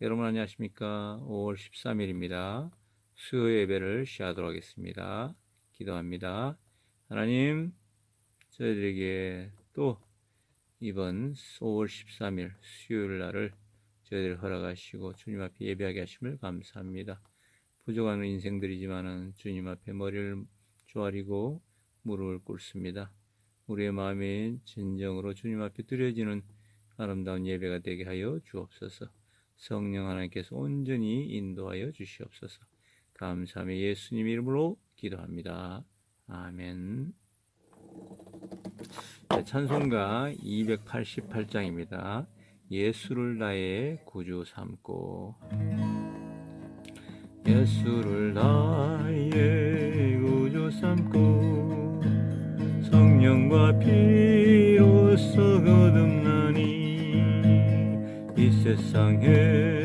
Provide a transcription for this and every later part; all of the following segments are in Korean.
여러분 안녕하십니까? 5월 13일입니다. 수요 예배를 시작하도록 하겠습니다. 기도합니다. 하나님, 저희들에게 또 이번 5월 13일 수요일 날을 저희들 허락하시고 주님 앞에 예배하게 하심을 감사합니다. 부족한 인생들이지만은 주님 앞에 머리를 조아리고 무릎을 꿇습니다. 우리의 마음이 진정으로 주님 앞에 드려지는 아름다운 예배가 되게 하여 주옵소서. 성령 하나님께서 온전히 인도하여 주시옵소서. 감사하며 예수님 이름으로 기도합니다. 아멘. 네, 찬송가 288장입니다. 예수를 나의 구주 삼고 예수를 나의 구주 삼고 성령과 피로써 이 세상에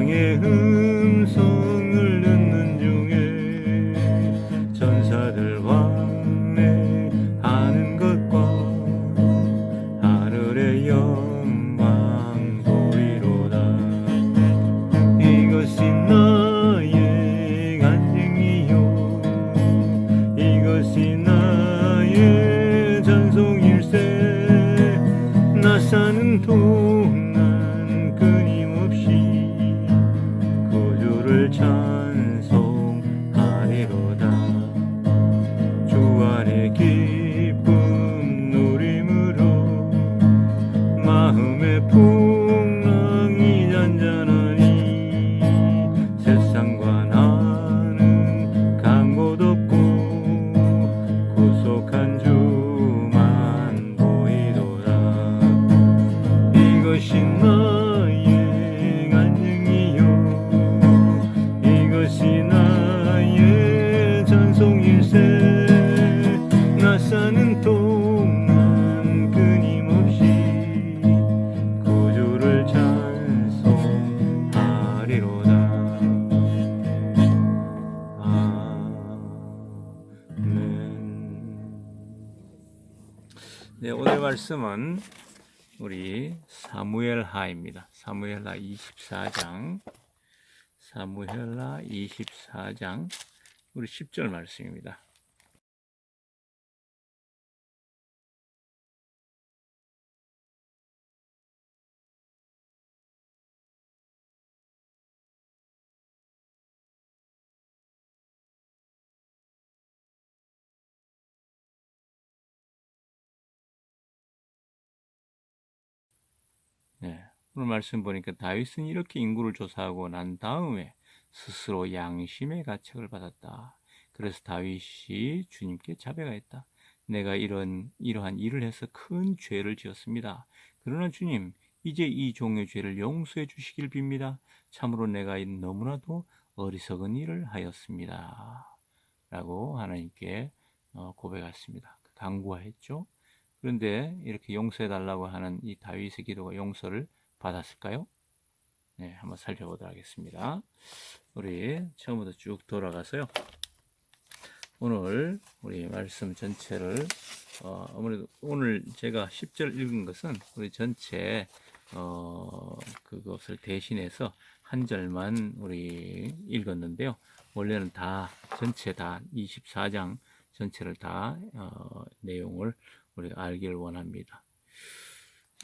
사랑의 음성 말씀은 우리 사무엘하입니다. 사무엘하 24장. 사무엘하 24장. 우리 10절 말씀입니다. 오늘 말씀 보니까 다윗은 이렇게 인구를 조사하고 난 다음에 스스로 양심의 가책을 받았다. 그래서 다윗이 주님께 자백하였다. 내가 이런 이러한 일을 해서 큰 죄를 지었습니다. 그러나 주님, 이제 이 종의 죄를 용서해 주시길 빕니다. 참으로 내가 너무나도 어리석은 일을 하였습니다. 라고 하나님께 어, 고백했습니다. 강구하였죠. 그런데 이렇게 용서해 달라고 하는 이 다윗의 기도가 용서를 받았을까요? 네, 한번 살펴보도록 하겠습니다. 우리 처음부터 쭉 돌아가서요. 오늘 우리 말씀 전체를 어, 아무래도 오늘 제가 10절 읽은 것은 우리 전체 어, 그것을 대신해서 한 절만 우리 읽었는데요. 원래는 다 전체 다 24장 전체를 다 어, 내용을 우리가 알기를 원합니다.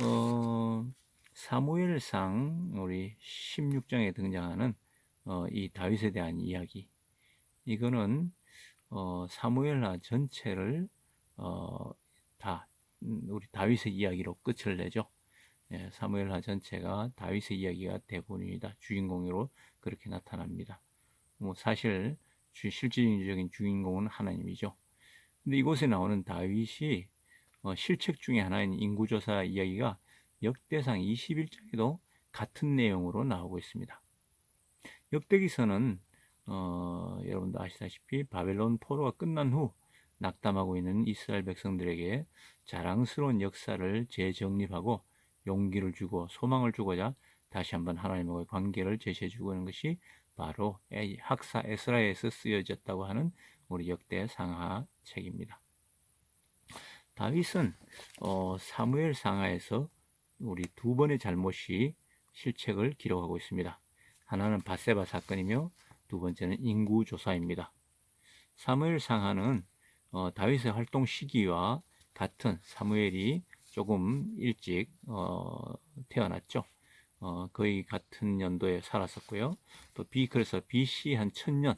어, 사무엘상 우리 16장에 등장하는 어, 이 다윗에 대한 이야기. 이거는 어, 사무엘하 전체를 어, 다 음, 우리 다윗의 이야기로 끝을 내죠. 예, 사무엘하 전체가 다윗의 이야기가 대본입니다. 주인공으로 그렇게 나타납니다. 뭐 사실 주, 실질적인 주인공은 하나님이죠. 근데 이곳에 나오는 다윗이 어, 실책 중에 하나인 인구조사 이야기가 역대상 21장에도 같은 내용으로 나오고 있습니다. 역대기서는 어, 여러분도 아시다시피 바벨론 포로가 끝난 후 낙담하고 있는 이스라엘 백성들에게 자랑스러운 역사를 재정립하고 용기를 주고 소망을 주고자 다시 한번 하나님과의 관계를 제시해 주고 있는 것이 바로 에- 학사 에스라에서 쓰여졌다고 하는 우리 역대 상하 책입니다. 다윗은 어, 사무엘 상하에서 우리 두 번의 잘못이 실책을 기록하고 있습니다. 하나는 바세바 사건이며 두 번째는 인구 조사입니다. 사무엘 상하는 어, 다윗의 활동 시기와 같은 사무엘이 조금 일찍 어, 태어났죠. 어, 거의 같은 연도에 살았었고요. 또 B 그래서 BC 한 천년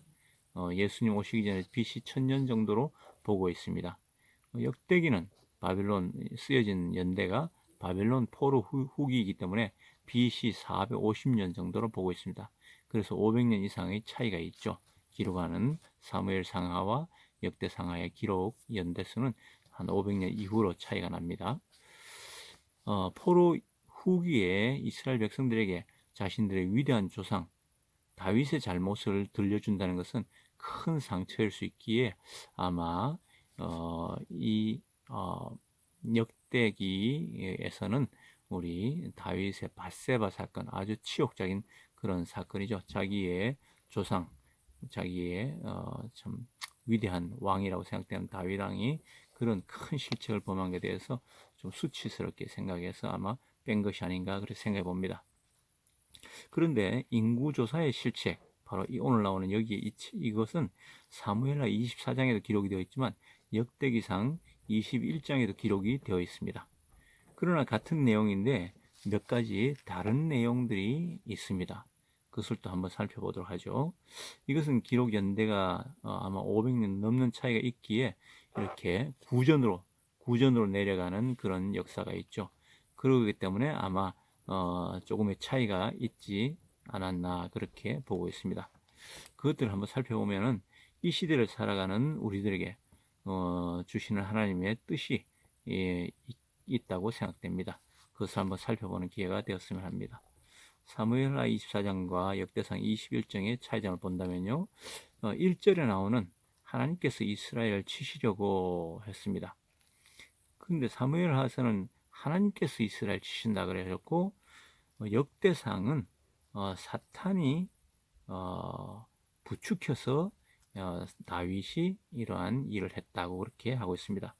어, 예수님 오시기 전에 BC 천년 정도로 보고 있습니다. 어, 역대기는 바빌론 쓰여진 연대가 바벨론 포로 후, 후기이기 때문에 BC 450년 정도로 보고 있습니다. 그래서 500년 이상의 차이가 있죠. 기록하는 사무엘 상하와 역대 상하의 기록 연대수는 한 500년 이후로 차이가 납니다. 어, 포로 후기에 이스라엘 백성들에게 자신들의 위대한 조상 다윗의 잘못을 들려준다는 것은 큰 상처일 수 있기에 아마 어, 이 어, 역 대기에서는 우리 다윗의 바세바 사건 아주 치욕적인 그런 사건이죠. 자기의 조상, 자기의 어, 참 위대한 왕이라고 생각되는 다윗 왕이 그런 큰 실책을 범한 것에 대해서 좀 수치스럽게 생각해서 아마 뺀 것이 아닌가 그렇게 생각해 봅니다. 그런데 인구조사의 실책, 바로 이 오늘 나오는 여기 이, 이것은 사무엘하 24장에도 기록이 되어 있지만 역대기상 21장에도 기록이 되어 있습니다. 그러나 같은 내용인데 몇 가지 다른 내용들이 있습니다. 그것을 또 한번 살펴보도록 하죠. 이것은 기록 연대가 어, 아마 500년 넘는 차이가 있기에 이렇게 구전으로 구전으로 내려가는 그런 역사가 있죠. 그러기 때문에 아마 어, 조금의 차이가 있지 않았나 그렇게 보고 있습니다. 그것들을 한번 살펴보면은 이 시대를 살아가는 우리들에게 어, 주시는 하나님의 뜻이 예, 있- 있다고 생각됩니다. 그것을 한번 살펴보는 기회가 되었으면 합니다. 사무엘하 24장과 역대상 21장의 차이점을 본다면요. 어, 1절에 나오는 하나님께서 이스라엘을 치시려고 했습니다. 그런데 사무엘하서는 하나님께서 이스라엘 치신다 그랬고 어, 역대상은 어, 사탄이 어, 어, 다윗이 이러한 일을 했다고 그렇게 하고 있습니다.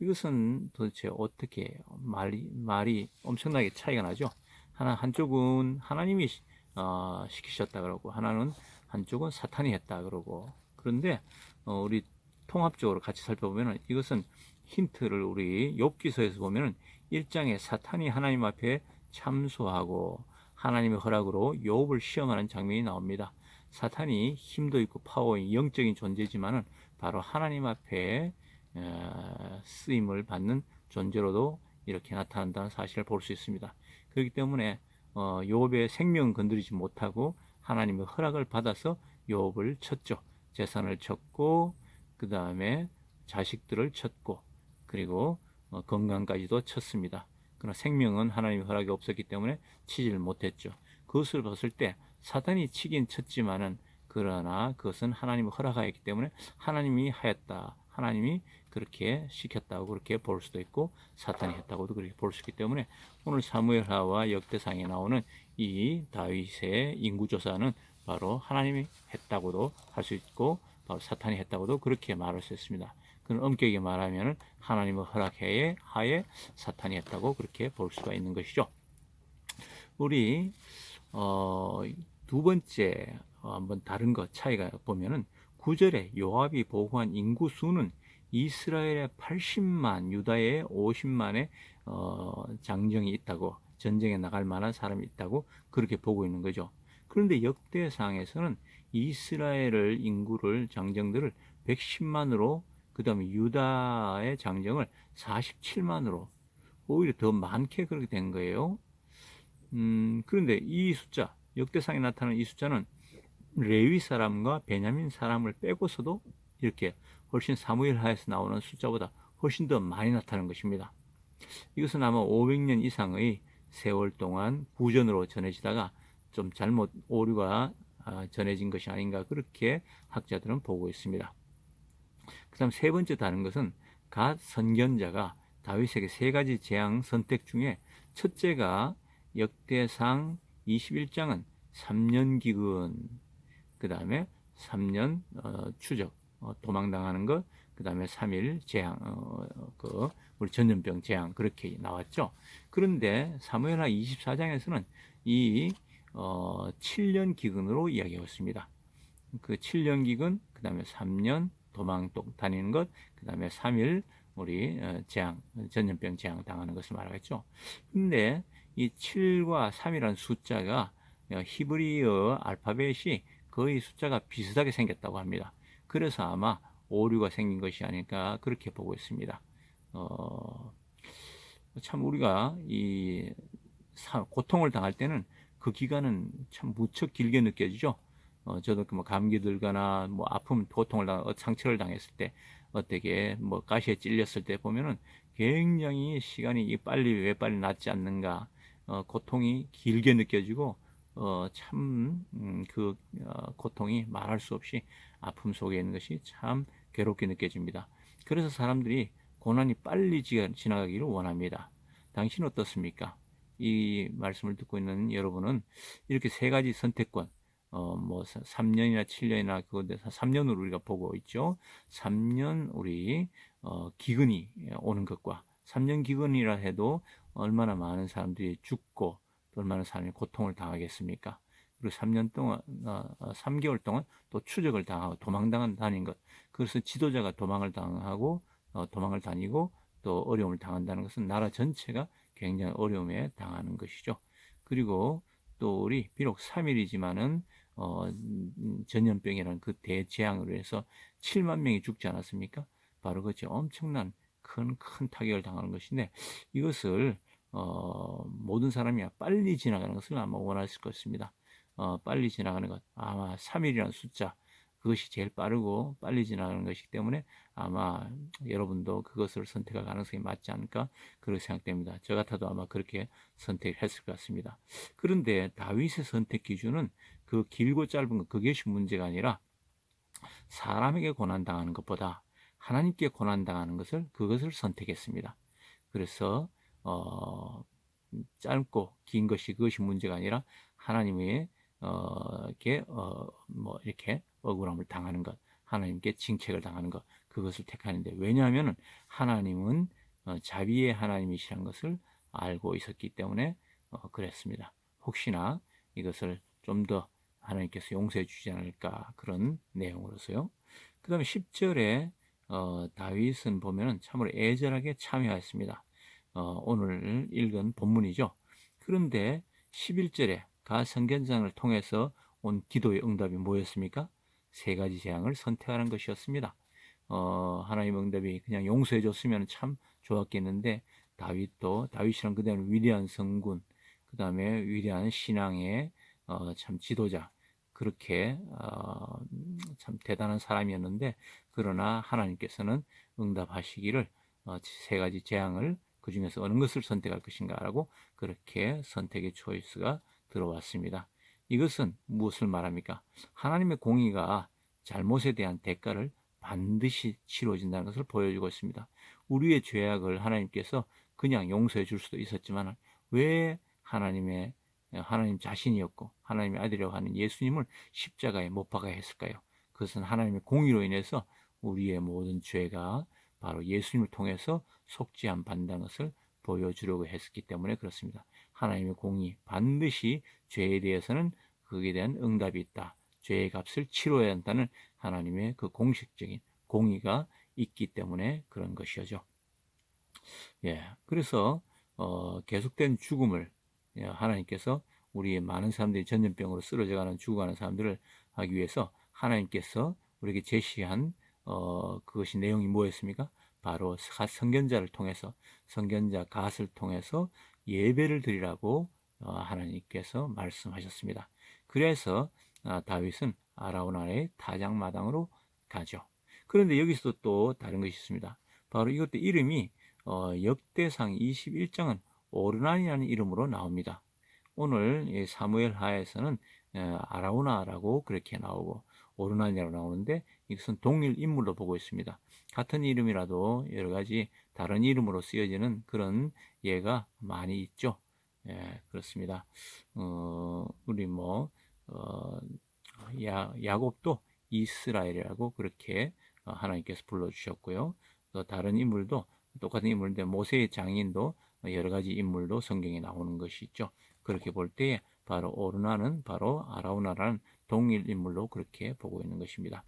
이것은 도대체 어떻게 말이 말이 엄청나게 차이가 나죠. 하나 한쪽은 하나님이 어, 시키셨다 그러고 하나는 한쪽은 사탄이 했다 그러고 그런데 어, 우리 통합적으로 같이 살펴보면은 이것은 힌트를 우리 욥기서에서 보면은 1장에 사탄이 하나님 앞에 참소하고 하나님의 허락으로 욥을 시험하는 장면이 나옵니다. 사탄이 힘도 있고 파워, 영적인 존재지만은 바로 하나님 앞에 어, 쓰임을 받는 존재로도 이렇게 나타난다는 사실을 볼 수 있습니다. 그렇기 때문에 어, 욥의 생명 건드리지 못하고 하나님의 허락을 받아서 욥을 쳤죠. 재산을 쳤고 그 다음에 자식들을 쳤고 그리고 어, 건강까지도 쳤습니다. 그러나 생명은 하나님의 허락이 없었기 때문에 치지를 못했죠. 그것을 봤을 때 사단이 치긴 쳤지만은 그러나 그것은 하나님의 허락하였기 때문에 하나님이 하였다. 하나님이 그렇게 시켰다고 그렇게 볼 수도 있고 사탄이 했다고도 그렇게 볼 수 있기 때문에 오늘 사무엘하와 역대상에 나오는 이 다윗의 인구 조사는 바로 하나님이 했다고도 할 수 있고 바로 사탄이 했다고도 그렇게 말할 수 있습니다. 그런 엄격히 말하면 하나님의 허락하에 하에 사탄이 했다고 그렇게 볼 수가 있는 것이죠. 우리 어, 두 번째 어, 한번 다른 것 차이가 보면은 구절에 요압이 보고한 인구 수는 이스라엘의 80만, 유다의 50만의 어, 장정이 있다고 전쟁에 나갈 만한 사람이 있다고 그렇게 보고 있는 거죠. 그런데 역대상에서는 이스라엘을 인구를 장정들을 110만으로 그 다음에 유다의 장정을 47만으로 오히려 더 많게 그렇게 된 거예요. 음, 그런데 이 숫자, 역대상에 나타나는 이 숫자는 레위 사람과 베냐민 사람을 빼고서도 이렇게 훨씬 사무엘 하에서 나오는 숫자보다 훨씬 더 많이 나타나는 것입니다. 이것은 아마 500년 이상의 세월 동안 구전으로 전해지다가 좀 잘못 오류가 아, 전해진 것이 아닌가 그렇게 학자들은 보고 있습니다. 그 다음 세 번째 다른 것은 갓 선견자가 다윗에게 세 가지 재앙 선택 중에 첫째가 역대상 21장은 3년 기근, 그 다음에 3년 어, 추적, 어, 도망당하는 것, 그 다음에 3일 재앙, 어, 그 우리 전염병 재앙 그렇게 나왔죠. 그런데 사무엘하 24장에서는 이 어, 7년 기근으로 이야기하고 있습니다. 그 7년 기근, 그 다음에 3년 도망 다니는 것, 그 다음에 3일 우리 어, 재앙, 전염병 재앙 당하는 것을 말하겠죠. 근데 이 7과 3이라는 숫자가 어, 히브리어 알파벳이 거의 숫자가 비슷하게 생겼다고 합니다. 그래서 아마 오류가 생긴 것이 아닐까 그렇게 보고 있습니다. 어, 참 우리가 이 고통을 당할 때는 그 기간은 참 무척 길게 느껴지죠. 어, 저도 그뭐 감기 들거나 뭐 아픔, 고통을 당, 상처를 당했을 때 어떻게 뭐 가시에 찔렸을 때 보면은 굉장히 시간이 빨리 왜 빨리 낫지 않는가, 어, 고통이 길게 느껴지고 어, 참, 음, 그, 어, 고통이 말할 수 없이 아픔 속에 있는 것이 참 괴롭게 느껴집니다. 그래서 사람들이 고난이 빨리 지나가기를 원합니다. 당신은 어떻습니까? 이 말씀을 듣고 있는 여러분은 이렇게 세 가지 선택권, 어, 뭐, 3년이나 7년이나 그거 3년으로 우리가 보고 있죠. 3년 우리, 어, 기근이 오는 것과 3년 기근이라 해도 얼마나 많은 사람들이 죽고 또 얼마나 사람이 고통을 당하겠습니까? 그리고 3년 동안, 어, 3개월 어, 동안 또 추적을 당하고 도망당한 다닌 것. 그래서 지도자가 도망을 당하고, 어, 도망을 다니고 또 어려움을 당한다는 것은 나라 전체가 굉장히 어려움에 당하는 것이죠. 그리고 또 우리 비록 3일이지만은 어, 전염병이라는 그 대재앙으로 해서 7만 명이 죽지 않았습니까? 바로 그것이 엄청난 큰, 큰 타격을 당하는 것인데 이것을 어, 모든 사람이 빨리 지나가는 것을 아마 원하실 것입니다. 어, 빨리 지나가는 것. 아마 3일이라는 숫자. 그것이 제일 빠르고 빨리 지나가는 것이기 때문에 아마 여러분도 그것을 선택할 가능성이 맞지 않을까 그렇게 생각됩니다. 저 같아도 아마 그렇게 선택했을 것 같습니다. 그런데 다윗의 선택 기준은 그 길고 짧은 것 그것이 문제가 아니라 사람에게 고난 당하는 것보다 하나님께 고난 당하는 것을 그것을 선택했습니다. 그래서 어, 짧고 긴 것이 그것이 문제가 아니라 하나님의 어, 어, 뭐 이렇게 억울함을 당하는 것, 하나님께 징책을 당하는 것, 그것을 택하는데 왜냐하면 하나님은 어, 자비의 하나님이시라는 것을 알고 있었기 때문에 어, 그랬습니다. 혹시나 이것을 좀 더 하나님께서 용서해 주지 않을까 그런 내용으로서요. 그 다음에 10절에 어, 다윗은 보면은 참으로 애절하게 참여했습니다. 어, 오늘 읽은 본문이죠. 그런데 11절에 가 선견장을 통해서 온 기도의 응답이 뭐였습니까? 세 가지 재앙을 선택하는 것이었습니다. 어, 하나님 응답이 그냥 용서해 줬으면 참 좋았겠는데 다윗도 다윗이란 그대로 위대한 성군, 그 다음에 위대한 신앙의 어, 참 지도자 그렇게 어, 참 대단한 사람이었는데 그러나 하나님께서는 응답하시기를 어, 세 가지 재앙을 그 중에서 어느 것을 선택할 것인가라고 그렇게 선택의 초이스가 들어왔습니다. 이것은 무엇을 말합니까? 하나님의 공의가 잘못에 대한 대가를 반드시 치러진다는 것을 보여주고 있습니다. 우리의 죄악을 하나님께서 그냥 용서해 줄 수도 있었지만 왜 하나님의 하나님 자신이었고 하나님의 아들이라고 하는 예수님을 십자가에 못 박아야 했을까요? 그것은 하나님의 공의로 인해서 우리의 모든 죄가 바로 예수님을 통해서 속죄함 받는 것을 보여주려고 했기 때문에 그렇습니다. 하나님의 공의 반드시 죄에 대해서는 거기에 대한 응답이 있다. 죄의 값을 치러야 한다는 하나님의 그 공식적인 공의가 있기 때문에 그런 것이죠. 예, 그래서 어, 계속된 죽음을 예, 하나님께서 우리 많은 사람들이 전염병으로 쓰러져가는 죽어가는 사람들을 하기 위해서 하나님께서 우리에게 제시한 어, 그것이 내용이 뭐였습니까? 바로 성견자를 통해서 성견자 갓을 통해서 예배를 드리라고 어, 하나님께서 말씀하셨습니다. 그래서 어, 다윗은 아라운 아래의 타작마당으로 가죠. 그런데 여기서 또 다른 것이 있습니다. 바로 이것도 이름이 어, 역대상 21장은 오르난이라는 이름으로 나옵니다. 오늘 이 사무엘 하에서는 어, 아라우나라고 그렇게 나오고 오르난이라고 나오는데 이것은 동일 인물로 보고 있습니다. 같은 이름이라도 여러 가지 다른 이름으로 쓰여지는 그런 예가 많이 있죠. 예, 그렇습니다. 어, 우리 뭐, 어, 야, 야곱도 이스라엘이라고 그렇게 어, 하나님께서 불러주셨고요. 또 다른 인물도 똑같은 인물인데 모세의 장인도 여러 가지 인물도 성경에 나오는 것이 있죠. 그렇게 볼 때에 바로 오르나는 바로 아라우나라는 동일 인물로 그렇게 보고 있는 것입니다.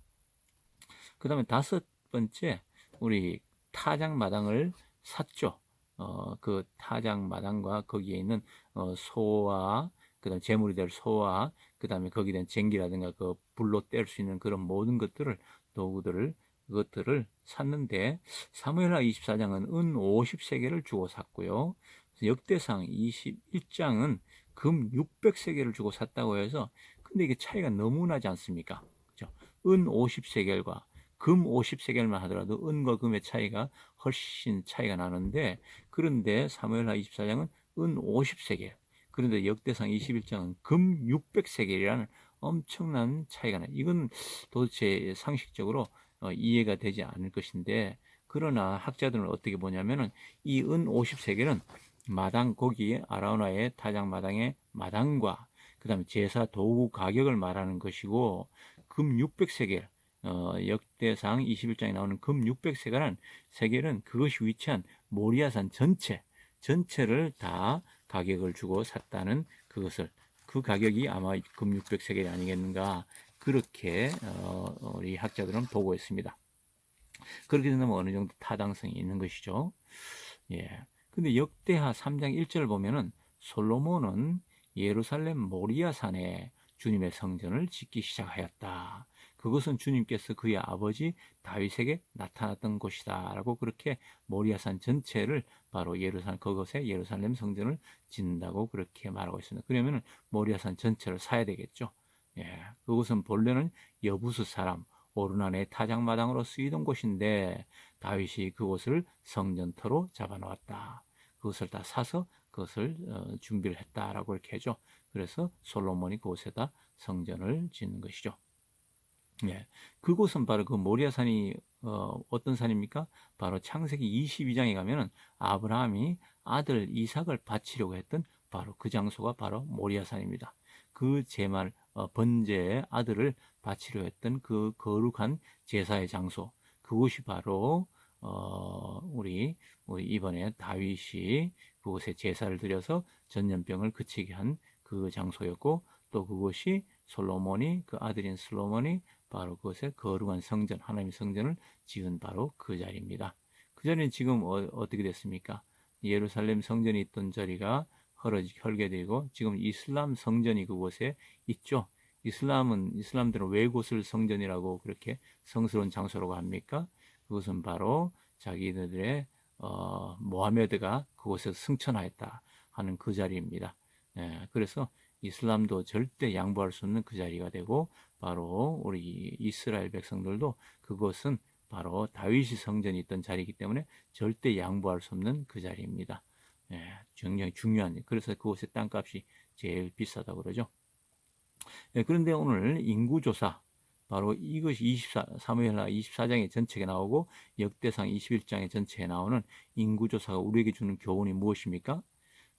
그 다음에 다섯 번째, 우리 타작 마당을 샀죠. 어, 그 타작 마당과 거기에 있는 어, 소와 그다음 재물이 될 소와 그다음에 거기에 대한 쟁기라든가 그 불로 뗄 수 있는 그런 모든 것들을 도구들을 그것들을 샀는데 사무엘하 24장은 은 50세계를 주고 샀고요. 역대상 21장은 금 600세계를 주고 샀다고 해서 근데 이게 차이가 너무 나지 않습니까? 그죠? 은 50세겔과 금 50세겔만 하더라도 은과 금의 차이가 훨씬 차이가 나는데 그런데 사무엘하 24장은 은 50세겔 그런데 역대상 21장은 금 600세겔이라는 엄청난 차이가 나요. 이건 도대체 상식적으로 어, 이해가 되지 않을 것인데 그러나 학자들은 어떻게 보냐면은 이 은 50세겔은 마당 거기 아라우나의 타작 마당의 마당과 그 다음에 제사 도구 가격을 말하는 것이고 금 600세겔 어, 역대상 21장에 나오는 금 600세겔은 세겔은 그것이 위치한 모리아산 전체 전체를 다 가격을 주고 샀다는 그것을 그 가격이 아마 금 600세겔이 아니겠는가 그렇게 어, 우리 학자들은 보고 있습니다. 그렇게 된다면 어느 정도 타당성이 있는 것이죠. 예. 근데 역대하 3장 1절을 보면은 솔로몬은 예루살렘 모리아산에 주님의 성전을 짓기 시작하였다. 그것은 주님께서 그의 아버지 다윗에게 나타났던 곳이다라고 그렇게 모리아산 전체를 바로 예루살렘 그것에 예루살렘 성전을 짓는다고 그렇게 말하고 있습니다. 그러면은 모리아산 전체를 사야 되겠죠. 예, 그것은 본래는 여부수 사람 오르난의 타작마당으로 쓰이던 곳인데 다윗이 그곳을 성전터로 잡아놓았다. 그것을 다 사서 그것을 어, 준비를 했다라고 이렇게 하죠. 그래서 솔로몬이 그곳에다 성전을 짓는 것이죠. 예, 그곳은 바로 그 모리아산이 어, 어떤 산입니까? 바로 창세기 22장에 가면은 아브라함이 아들 이삭을 바치려고 했던 바로 그 장소가 바로 모리아산입니다. 그 제말 어, 번제의 아들을 바치려 했던 그 거룩한 제사의 장소 그곳이 바로 어, 우리, 우리 이번에 다윗이 그곳에 제사를 드려서 전염병을 그치게 한 그 장소였고 또 그곳이 솔로몬이 그 아들인 솔로몬이 바로 그곳에 거룩한 성전 하나님의 성전을 지은 바로 그 자리입니다. 그 자리는 지금 어, 떻게 됐습니까? 예루살렘 성전이 있던 자리가 헐어지 헐게되고 지금 이슬람 성전이 그곳에 있죠. 이슬람은 이슬람들은 왜 곳을 성전이라고 그렇게 성스러운 장소라고 합니까? 그것은 바로 자기들의 어, 모하메드가 그곳에서 승천하였다 하는 그 자리입니다. 예, 그래서 이슬람도 절대 양보할 수 없는 그 자리가 되고 바로 우리 이스라엘 백성들도 그것은 바로 다윗이 성전이 있던 자리이기 때문에 절대 양보할 수 없는 그 자리입니다. 예, 굉장히 중요한 그래서 그곳의 땅값이 제일 비싸다고 그러죠. 예, 그런데 오늘 인구조사 바로 이것이 24, 사무엘하 24장의 전체에 나오고 역대상 21장의 전체에 나오는 인구조사가 우리에게 주는 교훈이 무엇입니까?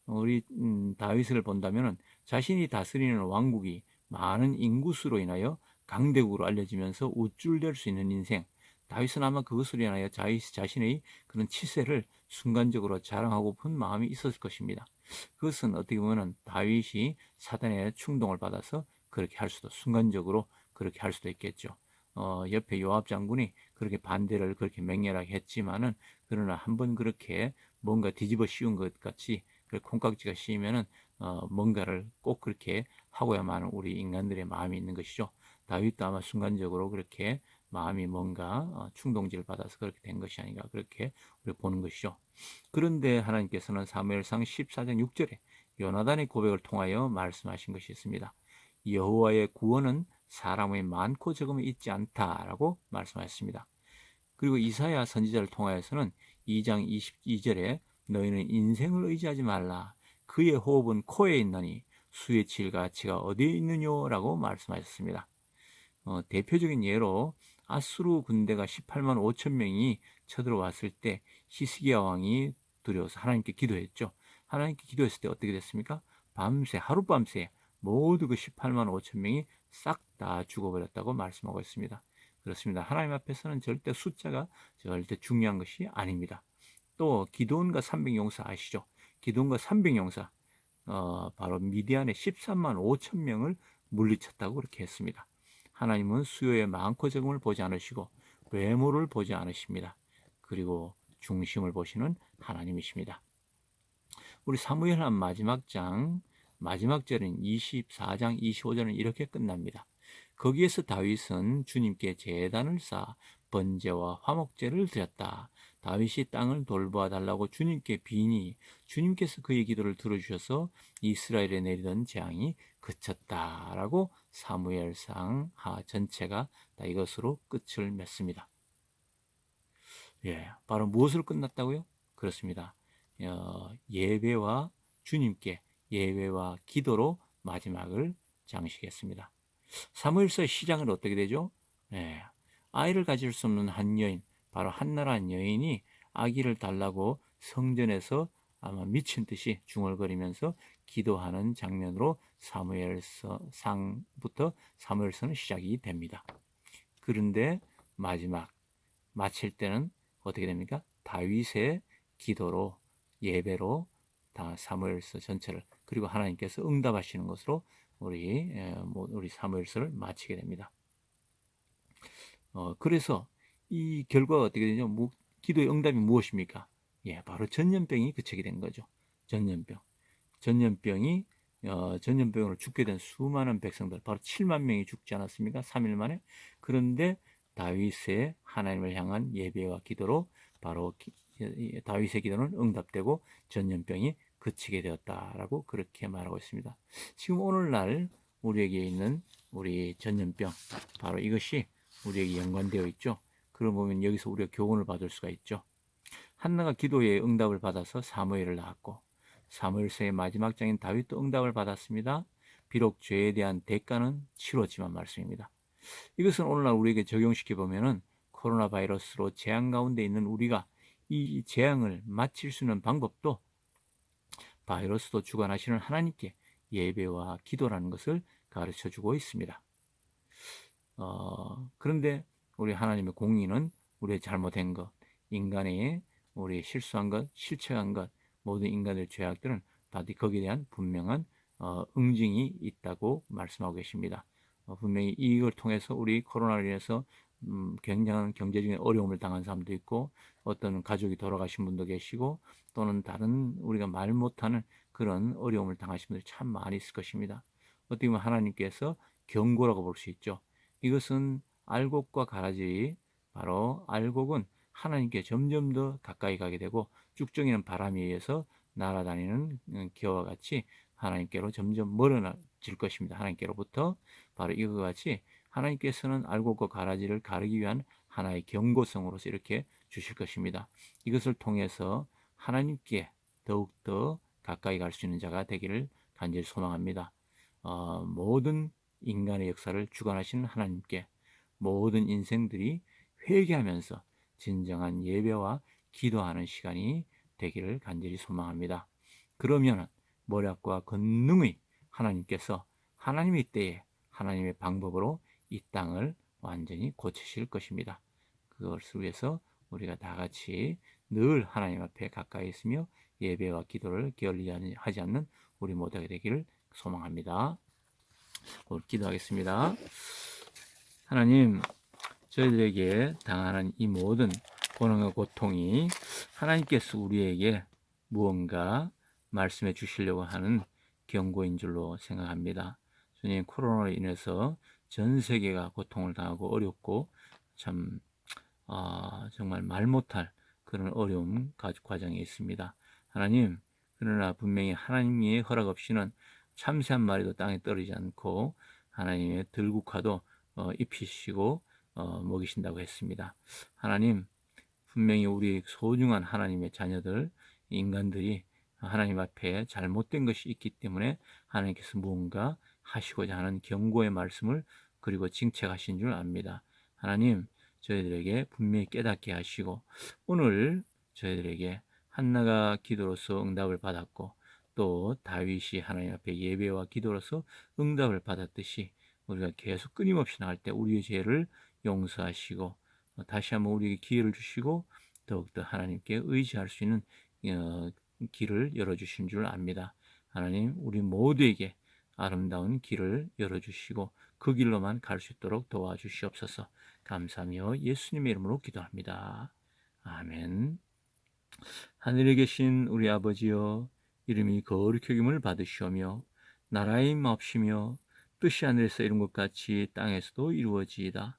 우리 음, 다윗을 본다면 자신이 다스리는 왕국이 많은 인구수로 인하여 강대국으로 알려지면서 우쭐댈 수 있는 인생 다윗은 아마 그것으로 인하여 자신의 그런 치세를 순간적으로 자랑하고픈 마음이 있었을 것입니다. 그것은 어떻게 보면 다윗이 사단의 충동을 받아서 그렇게 할 수도 순간적으로 그렇게 할 수도 있겠죠. 어, 옆에 요압 장군이 그렇게 반대를 그렇게 맹렬하게 했지만은 그러나 한 번 그렇게 뭔가 뒤집어 씌운 것 같이 그 콩깍지가 씌이면은 어, 뭔가를 꼭 그렇게 하고야만 우리 인간들의 마음이 있는 것이죠. 다윗도 아마 순간적으로 그렇게 마음이 뭔가 어, 충동질을 받아서 그렇게 된 것이 아닌가 그렇게 우리 보는 것이죠. 그런데 하나님께서는 사무엘상 14장 6절에 요나단의 고백을 통하여 말씀하신 것이 있습니다. 여호와의 구원은 사람의 많고 적음에 있지 않다라고 말씀하셨습니다. 그리고 이사야 선지자를 통하여서는 2장 22절에 너희는 인생을 의지하지 말라. 그의 호흡은 코에 있느니 수의 질 가치가 어디에 있느냐라고 말씀하셨습니다. 어, 대표적인 예로 아수르 군대가 18만 5천 명이 쳐들어왔을 때 히스기야 왕이 두려워서 하나님께 기도했죠. 하나님께 기도했을 때 어떻게 됐습니까? 밤새 하룻밤새 모두 그 18만 5천 명이 싹 다 죽어버렸다고 말씀하고 있습니다. 그렇습니다. 하나님 앞에서는 절대 숫자가 절대 중요한 것이 아닙니다. 또 기도원과 300용사 아시죠? 기도원과 300용사 어, 바로 미디안의 13만 5천 명을 물리쳤다고 그렇게 했습니다. 하나님은 수요의 많고 적음을 보지 않으시고 외모를 보지 않으십니다. 그리고 중심을 보시는 하나님이십니다. 우리 사무엘한 마지막 장 마지막 절은 24장 25절은 이렇게 끝납니다. 거기에서 다윗은 주님께 제단을 쌓아 번제와 화목제를 드렸다. 다윗이 땅을 돌보아 달라고 주님께 비니 주님께서 그의 기도를 들어주셔서 이스라엘에 내리던 재앙이 그쳤다라고 사무엘상 하 전체가 다 이것으로 끝을 맺습니다. 예, 바로 무엇을 끝났다고요? 그렇습니다. 어, 예배와 주님께 예배와 기도로 마지막을 장식했습니다. 사무엘서의 시작은 어떻게 되죠? 예, 아이를 가질 수 없는 한 여인, 바로 한나라한 여인이 아기를 달라고 성전에서 아마 미친 듯이 중얼거리면서 기도하는 장면으로 사무엘서 상부터 사무엘서는 시작이 됩니다. 그런데 마지막 마칠 때는 어떻게 됩니까? 다윗의 기도로 예배로 다 사무엘서 전체를 그리고 하나님께서 응답하시는 것으로 우리 뭐 우리 사무엘서를 마치게 됩니다. 어, 그래서 이 결과가 어떻게 되죠? 기도의 응답이 무엇입니까? 예, 바로 전염병이 그치게 된 거죠. 전염병. 전염병이 어, 전염병으로 죽게 된 수많은 백성들, 바로 7만 명이 죽지 않았습니까? 3일 만에. 그런데 다윗의 하나님을 향한 예배와 기도로 바로 기, 다윗의 기도는 응답되고 전염병이 그치게 되었다라고 그렇게 말하고 있습니다. 지금 오늘날 우리에게 있는 우리 전염병, 바로 이것이 우리에게 연관되어 있죠. 그러 보면 여기서 우리가 교훈을 받을 수가 있죠. 한나가 기도의 응답을 받아서 사무엘을 낳았고 사무엘서의 마지막 장인 다윗도 응답을 받았습니다. 비록 죄에 대한 대가는 치렀지만 말씀입니다. 이것은 오늘날 우리에게 적용시켜 보면은 코로나 바이러스로 재앙 가운데 있는 우리가 이 재앙을 마칠 수 있는 방법도 바이러스도 주관하시는 하나님께 예배와 기도라는 것을 가르쳐 주고 있습니다. 어, 그런데 우리 하나님의 공의는 우리의 잘못된 것, 인간의 우리 실수한 것, 실체한 것, 모든 인간의 죄악들은 다 거기에 대한 분명한 어, 응징이 있다고 말씀하고 계십니다. 어, 분명히 이걸 통해서 우리 코로나로 인해서 음, 굉장한 경제적인 어려움을 당한 사람도 있고 어떤 가족이 돌아가신 분도 계시고 또는 다른 우리가 말 못하는 그런 어려움을 당하신 분들이 참 많이 있을 것입니다. 어떻게 보면 하나님께서 경고라고 볼 수 있죠. 이것은 알곡과 가라지 바로 알곡은 하나님께 점점 더 가까이 가게 되고 쭉정이는 바람에 의해서 날아다니는 기와 같이 하나님께로 점점 멀어질 것입니다. 하나님께로부터 바로 이와 같이 하나님께서는 알곡과 가라지를 가르기 위한 하나의 경고성으로서 이렇게 주실 것입니다. 이것을 통해서 하나님께 더욱더 가까이 갈 수 있는 자가 되기를 간절히 소망합니다. 어, 모든 인간의 역사를 주관하시는 하나님께 모든 인생들이 회개하면서 진정한 예배와 기도하는 시간이 되기를 간절히 소망합니다. 그러면 모략과 권능의 하나님께서 하나님의 때에 하나님의 방법으로 이 땅을 완전히 고치실 것입니다. 그것을 위해서 우리가 다 같이 늘 하나님 앞에 가까이 있으며 예배와 기도를 게을리하지 않는 우리 모두가 되기를 소망합니다. 오늘 기도하겠습니다. 하나님, 저희들에게 당하는 이 모든 고난과 고통이 하나님께서 우리에게 무언가 말씀해 주시려고 하는 경고인 줄로 생각합니다. 주님, 코로나로 인해서 전 세계가 고통을 당하고 어렵고 참 아, 정말 말 못할 그런 어려움 과정에 있습니다. 하나님, 그러나 분명히 하나님의 허락 없이는 참새 한 마리도 땅에 떨어지지 않고 하나님의 들국화도 어, 입히시고 어, 먹이신다고 했습니다. 하나님 분명히 우리 소중한 하나님의 자녀들 인간들이 하나님 앞에 잘못된 것이 있기 때문에 하나님께서 무언가 하시고자 하는 경고의 말씀을 그리고 징책하신 줄 압니다. 하나님 저희들에게 분명히 깨닫게 하시고 오늘 저희들에게 한나가 기도로서 응답을 받았고 또 다윗이 하나님 앞에 예배와 기도로서 응답을 받았듯이 우리가 계속 끊임없이 나갈 때 우리의 죄를 용서하시고 어, 다시 한번 우리에게 기회를 주시고 더욱더 하나님께 의지할 수 있는 어, 길을 열어주신 줄 압니다. 하나님 우리 모두에게 아름다운 길을 열어주시고 그 길로만 갈 수 있도록 도와주시옵소서 감사하며 예수님의 이름으로 기도합니다. 아멘 하늘에 계신 우리 아버지여 이름이 거룩히 여김을 받으시오며 나라의 임하옵시며 뜻이 하늘에서 이룬 것 같이 땅에서도 이루어지이다.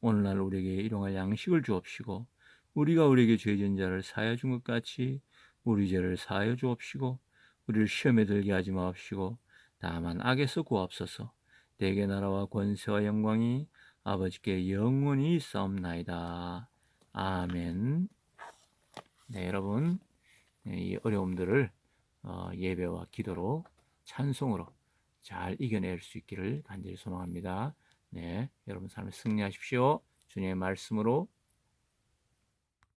오늘날 우리에게 일용할 양식을 주옵시고 우리가 우리에게 죄 지은 자를 사하여 준 것 같이 우리 죄를 사하여 주옵시고 우리를 시험에 들게 하지 마옵시고 다만 악에서 구하옵소서 대개 나라와 권세와 영광이 아버지께 영원히 있사옵나이다. 아멘 네 여러분 이 어려움들을 어, 예배와 기도로 찬송으로 잘 이겨낼 수 있기를 간절히 소망합니다. 네, 여러분 삶에 승리하십시오. 주님의 말씀으로